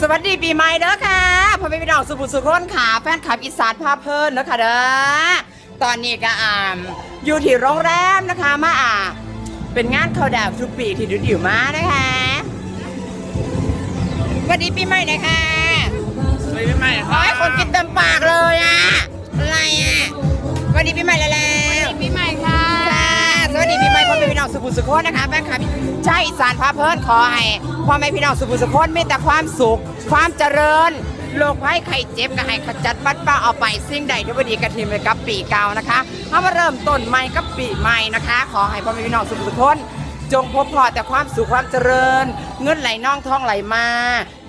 สวัสดีปีใหม่เด้อค่ะพ่อแม่พี่น้องสุภุสุคนขาแฟนคลับอีสานพาเพลินเด้อค่ะเด้อ ตอนนี้ก็อ่าอยู่ที่โรงแรมนะคะมาอ่าเป็นงานเขาดาวน์ทุกปีที่ดุดิวมานะคะสวัสดีปีใหม่นะคะไม่ไม่ไม่คโอ้รับยคนกินเต็มปากเลยอะอะไรอะสวัสดีปีใหม่แล้วแล้ว แม่พี่น้องสุภุสุคนนะคะแฟนคลับใช่อีสานพาเพลินขอให้พ่อแม่พี่น้องสุภุสุคนมีแต่ความสุข ความเจริญโรคภัยไข้เจ็บก็ให้ขจัดปัดเป้าเอาไปสิ่งใดที่บดีกระทิมเลยกับปีเก่านะคะเอามาเริ่มต้นใหม่กับปีใหม่นะคะ ขอให้พ่อแม่พี่น้องสุภุสุคนจงพบพอแต่ความสุขความเจริญ เงินไหลน่องท่องไหลมา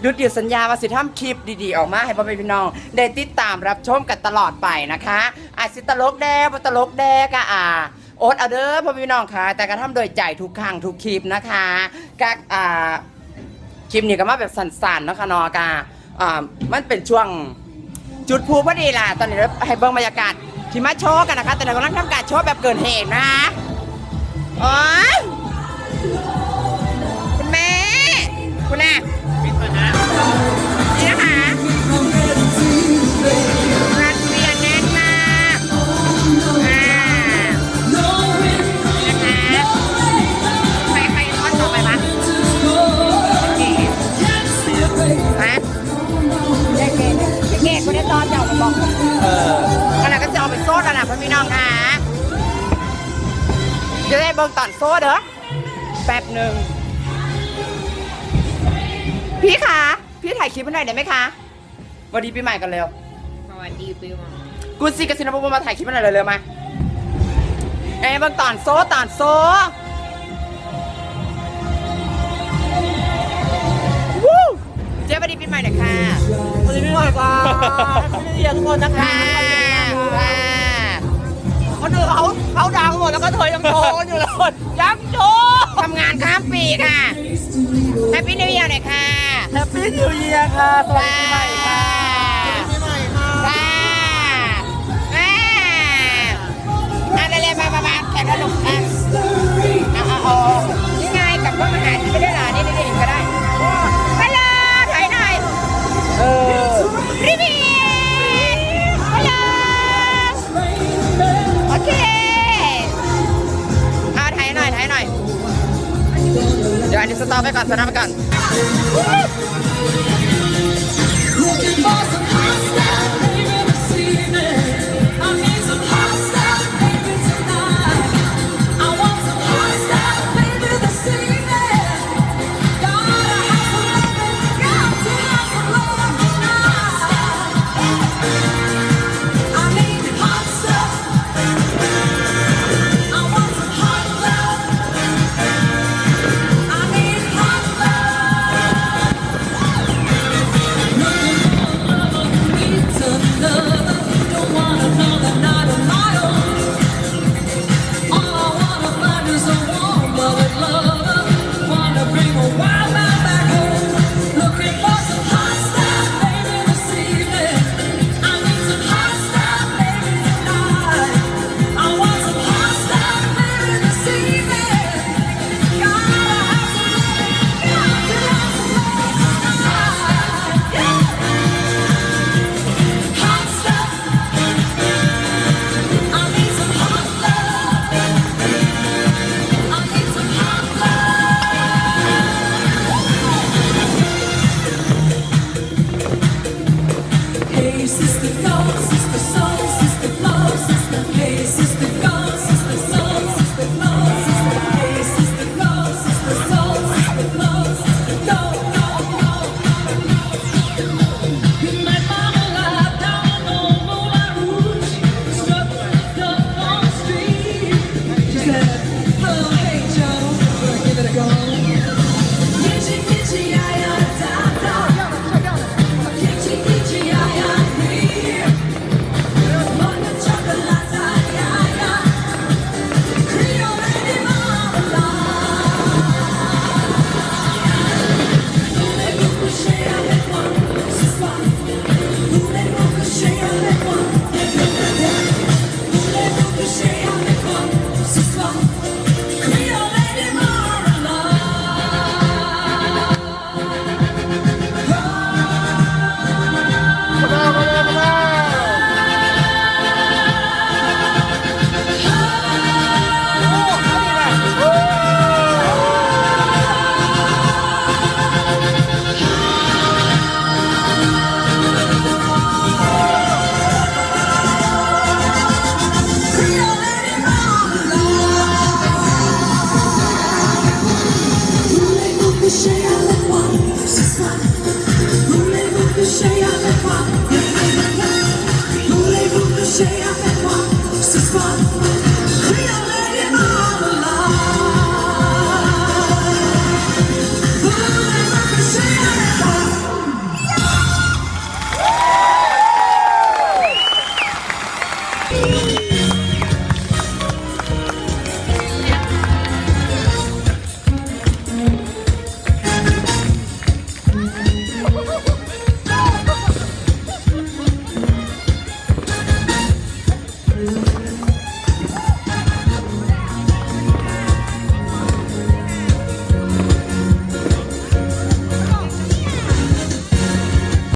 ดุดเดียวสัญญาว่าสิทำคลิปดีๆออกมาให้พ่อแม่พี่น้อง ได้ติดตามรับชมกันตลอดไปนะคะอาจสิตลกแดบตลกแดก็อ่า โอ๊ตเอาเด้อพ่อพี่น้องค่ะ แต่กระทำโดยใจทุกครั้งทุกคลิปนะคะกักอ่าคลิปนี้ก็มาแบบสั่นๆเนาะคะนอกาอ่ามันเป็นช่วงจุดพูพอดีล่ะ ตอนนี้เราให้เบิ่งบรรยากาศที่มาโชว์กันนะคะ แต่เรากำลังทำการโชว์แบบเกินเหตุนะโอ๊ย บอกเออขณะก็จะเอาไปโซ่แล้วนะพ่อพี่น้องค่ะจะได้เบิ่งตอนโซ่เด้อแป๊บหนึ่งพี่คะพี่ถ่ายคลิปให้หน่อยได้ไหมคะสวันดีปีใหม่กันเร็วสวัสดีปีใหม่กูซีกับซินาโบมาถ่ายคลิปให้หน่อยเร็วๆมาเอ้ยเบิ่งตอนโซ่ตอนโซ่ สวัสดีปีใหม่ค่ะเรียนทุกคนนะคะค่ะค่ะคนอื่นเขาเขาดังหมดแล้วก็เธอยังโตกันอยู่เลยยังโตทำงานข้ามปีค่ะแฮปปี้นิว e ย r หน่อยค่ะแฮปปี้นิวเยียร์ค่ะสวัสดีปีใหม่ค่ะ ต็อปไปก่อนสนามไปก่อน